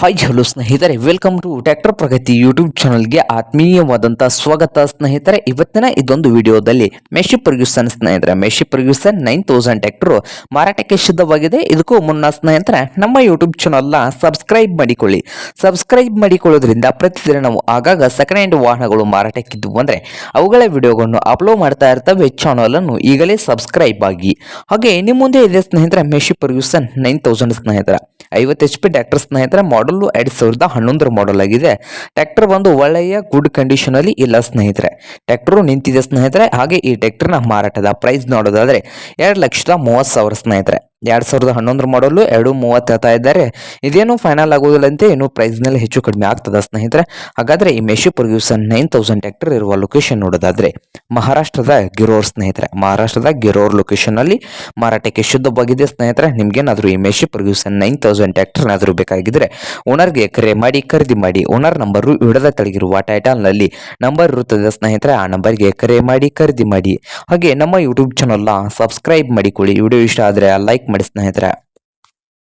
Hi hello ಸ್ನೇಹಿತರೆ. Welcome to tractor Pragati YouTube ಚಾನಲ್ಗೆ ಆತ್ಮೀಯವಾದಂಥ ಸ್ವಾಗತ, ಸ್ನೇಹಿತರೆ. ಇವತ್ತಿನ ಇದೊಂದು ವಿಡಿಯೋದಲ್ಲಿ ಮೆಶಿ ಪರ್ಗ್ಯೂಸನ್ ಸ್ನೇಹಿತರೆ. Massey Ferguson nine thousand tractor ಮಾರಾಟಕ್ಕೆ ಸಿದ್ಧವಾಗಿದೆ. ಇದಕ್ಕೂ ಮುನ್ನ, ಸ್ನೇಹಿತರೆ, ನಮ್ಮ ಯೂಟ್ಯೂಬ್ ಚಾನಲ್ನ ಸಬ್ಸ್ಕ್ರೈಬ್ ಮಾಡಿಕೊಳ್ಳಿ. ಸಬ್ಸ್ಕ್ರೈಬ್ ಮಾಡಿಕೊಳ್ಳೋದ್ರಿಂದ ಪ್ರತಿದಿನ ನಾವು ಆಗಾಗ ಸೆಕೆಂಡ್ ಹ್ಯಾಂಡ್ ವಾಹನಗಳು ಮಾರಾಟಕ್ಕಿದ್ದು ಅಂದರೆ ಅವುಗಳ ವಿಡಿಯೋಗಳನ್ನು ಅಪ್ಲೋಡ್ ಮಾಡ್ತಾ ಇರ್ತವೆ. ಚಾನಲನ್ನು ಈಗಲೇ ಸಬ್ಸ್ಕ್ರೈಬ್ ಆಗಿ. ಹಾಗೆ ನಿಮ್ಮ ಮುಂದೆ ಇದೆ, ಸ್ನೇಹಿತರೆ ಮೆಶಿ ಪರ್ಗ್ಯೂಸನ್ ನೈನ್ ತೌಸಂಡ್ ಸ್ನೇಹಿತರ. ಐವತ್ತು ಎಚ್ ಪಿ ಟ್ರ್ಯಾಕ್ಟರ್ ಸ್ನೇಹಿತರೆ ಮಾಡಲ್ ಎರಡ್ ಸಾವಿರದ ಹನ್ನೊಂದರ ಮಾಡಲ್ ಆಗಿದೆ. ಟ್ರ್ಯಾಕ್ಟರ್ ಬಂದು ಒಳ್ಳೆಯ ಗುಡ್ ಕಂಡೀಷನ್ ಅಲ್ಲಿ ಇಲ್ಲ ಸ್ನೇಹಿತರೆ. ಟ್ರ್ಯಾಕ್ಟರ್ ನಿಂತಿದೆ ಸ್ನೇಹಿತರೆ. ಹಾಗೆ ಈ ಟ್ರ್ಯಾಕ್ಟರ್ನ ಮಾರಾಟದ ಪ್ರೈಸ್ ನೋಡೋದಾದ್ರೆ ಎರಡು ಲಕ್ಷದ ಮೂವತ್ತು ಸಾವಿರ ಸ್ನೇಹಿತರೆ. ಎರಡು ಸಾವಿರದ ಹನ್ನೊಂದರ ಮಾಡಲು ಎರಡು ಮೂವತ್ತು ಹೇಳ್ತಾ ಇದ್ದಾರೆ. ಇದೇನು ಫೈನಲ್ ಆಗೋದಿಲ್ಲಂತೆ, ಏನು ಪ್ರೈಸ್ನಲ್ಲಿ ಹೆಚ್ಚು ಕಡಿಮೆ ಆಗ್ತದ ಸ್ನೇಹಿತರೆ. ಹಾಗಾದ್ರೆ ಈ Massey Ferguson nine thousand tractor ಇರುವ ಲೊಕೇಶನ್ ನೋಡೋದಾದ್ರೆ ಮಹಾರಾಷ್ಟ್ರದ ಗಿರೋರ್ ಸ್ನೇಹಿತರೆ. ಮಹಾರಾಷ್ಟ್ರದ ಗಿರೋರ್ ಲೊಕೇಶನ್ ಅಲ್ಲಿ ಮಾರಾಟಕ್ಕೆ ಶುದ್ಧವಾಗಿದೆ ಸ್ನೇಹಿತರೆ, ನಿಮ್ಗೇನಾದ್ರೂ ಈ Massey Ferguson nine thousand tractor ಬೇಕಾಗಿದ್ದರೆ ಓನರ್ಗೆ ಕರೆ ಮಾಡಿ, ಖರೀದಿ ಮಾಡಿ ಓನರ್ ನಂಬರು ವಿಡದ ಕೆಳಗಿರುವ ಟೈಟಲ್ನಲ್ಲಿ ನಂಬರ್ ಇರುತ್ತದೆ ಸ್ನೇಹಿತರೆ, ಆ ನಂಬರ್ಗೆ ಕರೆ ಮಾಡಿ, ಖರೀದಿ ಮಾಡಿ. ಹಾಗೆ ನಮ್ಮ ಯೂಟ್ಯೂಬ್ ಚಾನಲ್ನ ಸಬ್ಸ್ಕ್ರೈಬ್ ಮಾಡಿಕೊಳ್ಳಿ. ವಿಡಿಯೋ ಇಷ್ಟ ಆದರೆ ಲೈಕ್ ಮಾಡಿ ಸ್ನೇಹಿತರೆ.